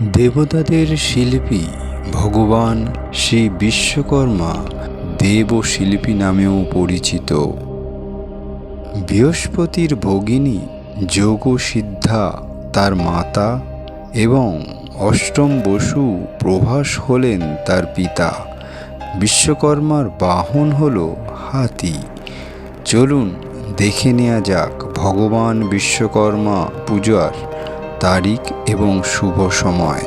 দেবতাদের শিল্পী ভগবান শ্রী বিশ্বকর্মা দেব শিল্পী নামেও পরিচিত। বৃহস্পতির ভগিনী যোগসিদ্ধা তার মাতা এবং অষ্টম বসু প্রভাস হলেন তার পিতা। বিশ্বকর্মার বাহন হল হাতি। চলুন দেখে নেওয়া যাক ভগবান বিশ্বকর্মা পূজার তারিখ এবং শুভ সময়।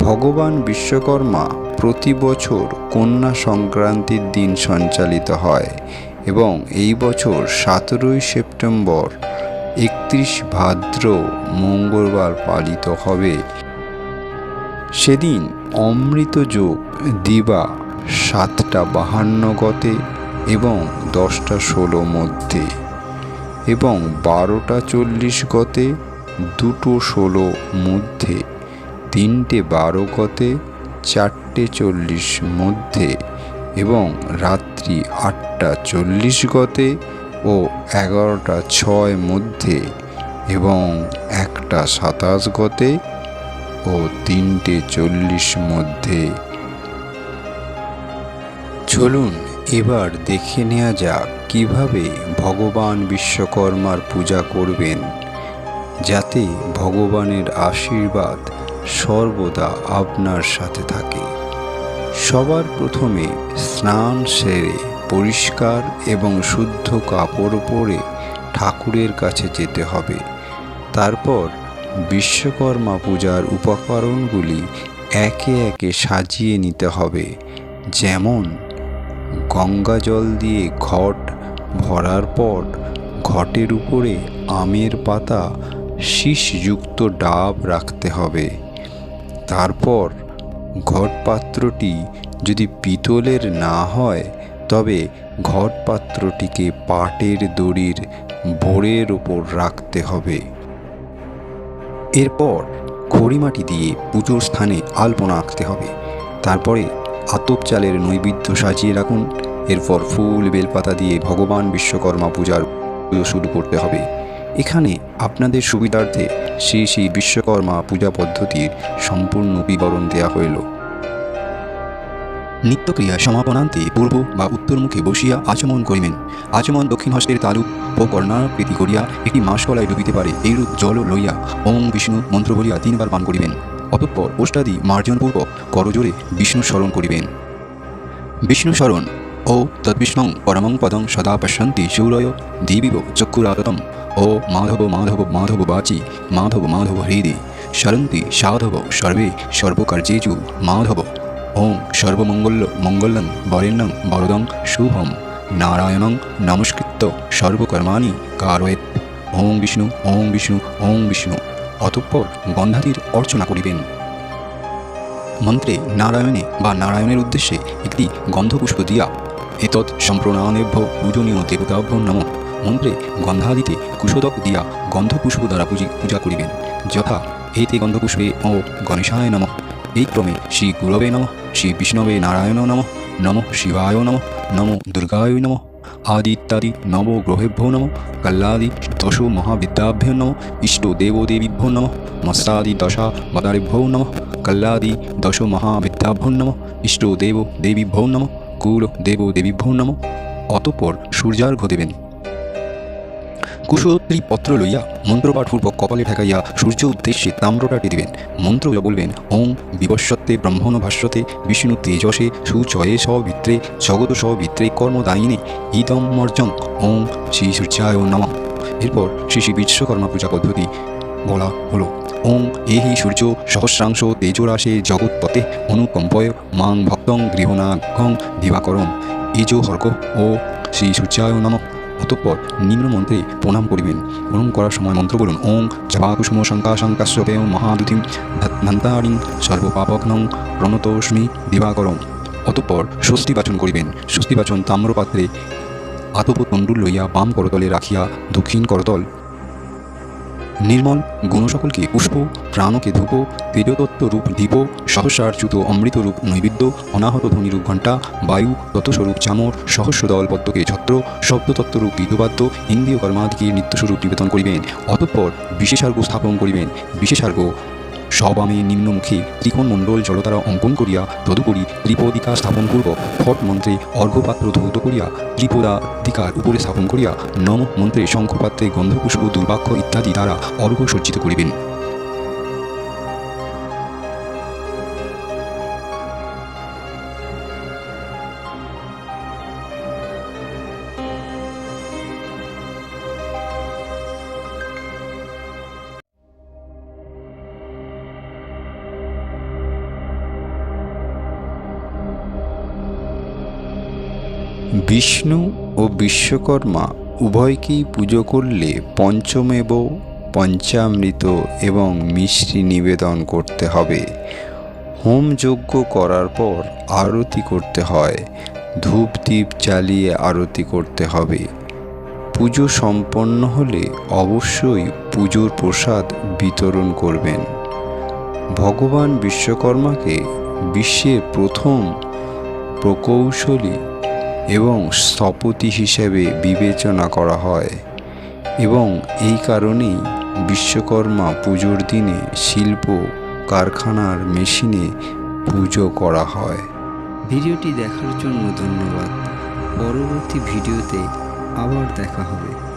ভগবান বিশ্বকর্মা প্রতি বছর কন্যা সংক্রান্তির দিন সঞ্চালিত হয় এবং এই বছর সতেরোই সেপ্টেম্বর একত্রিশ ভাদ্র মঙ্গলবার পালিত হবে। সেদিন অমৃত যোগ দিবা সাতটা বাহান্ন গতে এবং দশটা ষোলো মধ্যে এবং বারোটা চল্লিশ গতে দুটো ষোলো মধ্যে, তিনটে বারো গতে, চারটে চল্লিশ মধ্যে এবং রাত্রি আটটা চল্লিশ গতে ও এগারোটা ছয় মধ্যে এবং একটা সাতাশ গতে ও তিনটে চল্লিশ মধ্যে। চলুন এবার দেখে নেওয়া যাক কীভাবে ভগবান বিশ্বকর্মার পূজা করবেন। যাতে ভগবানের আশীর্বাদ সর্বদা আপনার সাথে থাকে। সবার প্রথমে স্নান সেরে পরিষ্কার এবং শুদ্ধ কাপড় পরে ঠাকুরের কাছে যেতে হবে। তারপর বিশ্বকর্মা পূজার উপকরণগুলি একে একে সাজিয়ে নিতে হবে। যেমন গঙ্গা জল দিয়ে ঘট ভরার পর ঘটের উপরে আমের পাতা শীষযুক্ত ডাব রাখতে হবে। তারপর ঘট পাত্রটি যদি পিতলের না হয়, তবে ঘট পাত্রটিকে পাটের দড়ির ভোরের ওপর রাখতে হবে। এরপর খড়িমাটি দিয়ে পুজোর স্থানে আলপনা আঁকতে হবে। তারপরে আতপ চালের নৈবেদ্য সাজিয়ে রাখুন। এরপর ফুল, বেলপাতা দিয়ে ভগবান বিশ্বকর্মা পূজার পুজো শুরু করতে হবে। এখানে আপনাদের সুবিধার্থে শ্রী শ্রী বিশ্বকর্মা পূজা পদ্ধতির সম্পূর্ণ বিবরণ দেওয়া হইল। নিত্যক্রিয়া সমাপনান্তে পূর্ব বা উত্তরমুখে বসিয়া আচমন করিবেন। আচমন দক্ষিণ হস্তের তালু ও কর্ণাকৃতি করিয়া একটি মাসকলায় ডুবিতে পারে, এইরূপ জল লইয়া ওং বিষ্ণু মন্ত্র বলিয়া তিনবার পান করিবেন। অতঃপর ওষ্ঠাদি মার্জনপূর্বক করজোরে বিষ্ণু স্মরণ করিবেন। বিষ্ণু স্মরণ ও তদ্বিষ্ণু পরমং পদং সদা পশ্যন্তি শৌরয় দেবীব চক্ষুরাগতম ও মাধব মাধব মাধব বাচি, মাধব মাধব হৃদি সরন্তি সাধব সর্বে সর্বকার্যেষু মাধব। ওং সর্বমঙ্গল মঙ্গলং বরেণ্যং বরদং শুভম। নারায়ণং নমস্কৃত্য সর্বকর্মাণি কারয়েত ওং বিষ্ণু ওং বিষ্ণু ওং বিষ্ণু। অতঃপর গন্ধাদির অর্চনা করিবেন। মন্ত্রে নারায়ণে বা নারায়ণের উদ্দেশ্যে একটি গন্ধপুষ্প দিয়া, এতৎ সম্প্রণানেভ্য পূজনীয় দেবতাভ্য নম। মন্ত্রে গন্ধাদিতে কুশোদক দিয়া গন্ধপুষ্প দ্বারা পূজি পূজা করিবেন। যথা এতে গন্ধপুষ্পে ও গণেশায় নম। এই ক্রমে শ্রী গুরবে নম শ্রী বিষ্ণবে নারায়ণ নম নম শিবায় নম নম দুর্গায় নম আদি ইত্যাদি নবগ্রহেভ্যো নম কল্লাদি দশ মহাবিদ্যাভ্যো নম, ইষ্ট দেবদেবীভ্যো নম, মস্তাদি দশা বদারেভ্যো নম কল্লাদি দশ মহাবিদ্যাভ্যো নম, ইষ্ট দেব দেবীভ্যো নম, কুল দেব দেবীভ্যো নম। অতঃপর সূর্যার্ঘ্য দেবেন। কুশোত্রী পত্র লইয়া মন্ত্রপাঠপূর্বক কপালে ঠেকাইয়া সূর্য উদ্দেশ্যে তাম্রটাটি দিবেন। মন্ত্র বলবেন, ওং বিবস্বত্তে ব্রহ্মণ ভাষ্যতে, বিষ্ণু তেজসে সুচয়ে সবিত্রে জগত সবিত্রে কর্মদায়িনে, ইদম মর্জং, ওং শ্রী সূর্যায় নম। এরপর শ্রী শ্রী বিশ্বকর্মা পূজা পদ্ধতি বলা হলো, ওং এহি সূর্য সহস্রাংশ তেজরাশে জগৎপতে, অনুকম্পয় মাং ভক্তং গৃহনাগং দিবাকরম ইজো হর্ক ও শ্রী সূর্যায় নম। অতঃপর নিম্নমন্ত্রে প্রণাম করিবেন। প্রণাম করার সময় মন্ত্র বলুন, ওং জবাকুসুম শঙ্কা শঙ্কাশ্যপেয় মহাদুতিম ধন্তারিং সর্বপাপকনং প্রণতোষ্মি দিবাকরম অতঃপর স্বস্তি বাচন করিবেন। স্বস্তি বাচন তাম্রপাত্রে আতপ তণ্ডুল লইয়া বাম করতলে রাখিয়া দক্ষিণ করতল নির্মল গুণসকলকে পুষ্প, প্রাণকে ধূপ, তেজতত্ত্ব রূপ দীপ সহস্রার্চ্যুত অমৃত রূপ নৈবেদ্য, অনাহত ধ্বনিরূপ ঘণ্টা, বায়ু তত্ত্বস্বরূপ চামর, সহস্রদল পদ্মকে ছত্র শব্দতত্ত্বরূপ বিধবাদ্য ইন্দ্রিয় কর্মাদিকে নিত্যস্বরূপ নিবেদন করিবেন। অতঃপর বিশেষার্গ স্থাপন করিবেন। বিশেষার্ঘ সবামে নিম্নমুখে। ত্রিকোণ মণ্ডল জলতারা অঙ্কন করিয়া তদুপরি ত্রিপদিকা স্থাপন করব ফট মন্ত্রে অর্ঘ্যপাত্র ধৌত করিয়া ত্রিপদাদিকার উপরে স্থাপন করিয়া নম মন্ত্রে শঙ্খপাত্রে গন্ধপুষ্প দুর্বাক্ষ ইত্যাদি দ্বারা অর্ঘ্য সজ্জিত করিবেন। বিষ্ণু ও বিশ্বকর্মা উভয়কেই পুজো করলে পঞ্চমেব, পঞ্চামৃত এবং মিষ্টি নিবেদন করতে হবে। হোম যজ্ঞ করার পর আরতি করতে হয়, ধূপ দ্বীপ জ্বালিয়ে আরতি করতে হবে। পুজো সম্পন্ন হলে অবশ্যই পুজোর প্রসাদ বিতরণ করবেন। ভগবান বিশ্বকর্মাকে বিশ্বের প্রথম প্রকৌশলী এবং স্থপতি হিসেবে বিবেচনা করা হয়। এবং এই কারণেই বিশ্বকর্মা পুজোর দিনে শিল্প কারখানার মেশিনে পুজো করা হয়। ভিডিওটি দেখার জন্য ধন্যবাদ। পরবর্তী ভিডিওতে আবার দেখা হবে।